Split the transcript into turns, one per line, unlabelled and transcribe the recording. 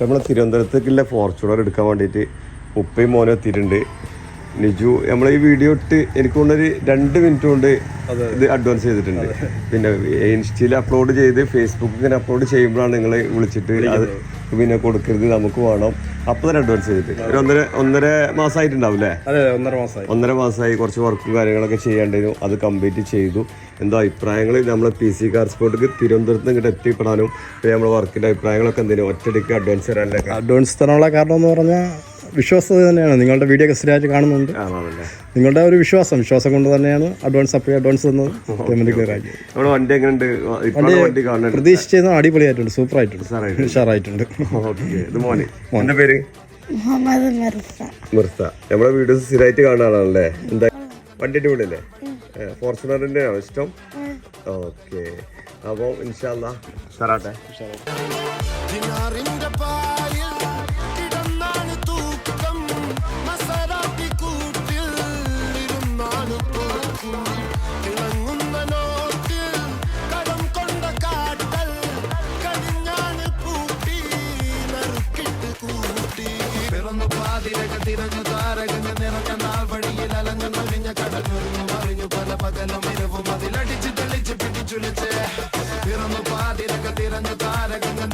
നമ്മൾ തിരുവനന്തപുരത്തേക്കുള്ള ഫോർച്യൂണർ എടുക്കാൻ വേണ്ടിയിട്ട് ഉപ്പയും മോനും എത്തിയിട്ടുണ്ട്. നിജു നമ്മൾ ഈ വീഡിയോ ഇട്ട് എനിക്ക് കൊണ്ടൊരു രണ്ട് മിനിറ്റ് കൊണ്ട് ഇത് അഡ്വാൻസ് ചെയ്തിട്ടുണ്ട്. പിന്നെ ഇൻസ്റ്റയിൽ അപ്ലോഡ് ചെയ്ത് ഫേസ്ബുക്കിൽ ഇങ്ങനെ അപ്ലോഡ് ചെയ്യുമ്പോഴാണ് നിങ്ങൾ വിളിച്ചിട്ട് അത് പിന്നെ കൊടുക്കരുത് നമുക്ക് വേണം. അപ്പൊ തന്നെ അഡ്വാൻസ് ചെയ്തിട്ട്. ഒരു ഒന്നര ഒന്നര
മാസമായിട്ടുണ്ടാവില്ലേ ഒന്നര മാസമായി
ഒന്നര മാസമായി കുറച്ച് വർക്കും കാര്യങ്ങളൊക്കെ ചെയ്യേണ്ടിയിരുന്നു അത് കംപ്ലീറ്റ് ചെയ്തു. എന്തോ അഭിപ്രായങ്ങൾ നമ്മളെ പി സി കാർ സ്പോർട്ടിക്ക് തിരുവനന്തപുരത്ത് ഇങ്ങോട്ട് എത്തിപ്പെടാനും പിന്നെ നമ്മുടെ വർക്കിന്റെ അഭിപ്രായങ്ങളൊക്കെ എന്തെങ്കിലും ഒറ്റയടിക്ക് അഡ്വാൻസ് തരാനൊക്കെ
അഡ്വാൻസ് തരാനുള്ള കാരണം എന്ന് പറഞ്ഞാൽ വിശ്വാസത തന്നെയാണ്. നിങ്ങളുടെ വീഡിയോ ഒക്കെ സ്ഥിരമായിട്ട് കാണുന്നുണ്ട്. നിങ്ങളുടെ ഒരു വിശ്വാസം വിശ്വാസം കൊണ്ട് തന്നെയാണ് അഡ്വാൻസ് അപ്പോഴേ അഡ്വാൻസ് തന്നത് പേയ്മെന്റ് ക്ലിയർ ആക്കി
നമ്മുടെ വണ്ടി എങ്ങനെയുണ്ട്?
പ്രതീക്ഷിച്ചത് അടിപൊളിയായിട്ടുണ്ട് സൂപ്പർ ആയിട്ടുണ്ട്
ഉഷാറായിട്ട്.
ഉഷാറായിട്ടുണ്ട്.
ഓക്കെ ഇത് മോനെ. പേര്?
മുഹമ്മദ് മിർസ.
നമ്മളെ വീഡിയോസ് സ്ഥിരമായിട്ട് കാണുന്ന ആളാണല്ലേ? എന്താ? വണ്ടി അടിപൊളിയല്ലേ? ഫോർച്യൂണറിന്റെ ആണോ ഇഷ്ടം? ഓക്കെ. അപ്പോൾ ഇൻഷാല്ലേ
പാതിരകത്തിരഞ്ഞു താരകഞ്ഞു നിറഞ്ഞ നാൾവഴിയിൽ അലഞ്ഞു നൊഴിഞ്ഞ കടലൊരുങ്ങു മറിഞ്ഞു പല പകലും ഇരവും അതിലടിച്ച് തെളിച്ച് പിടിച്ചുലിച്ച്. പിറന്നു പാതിരകത്തിരഞ്ഞു താരകഞ്ഞു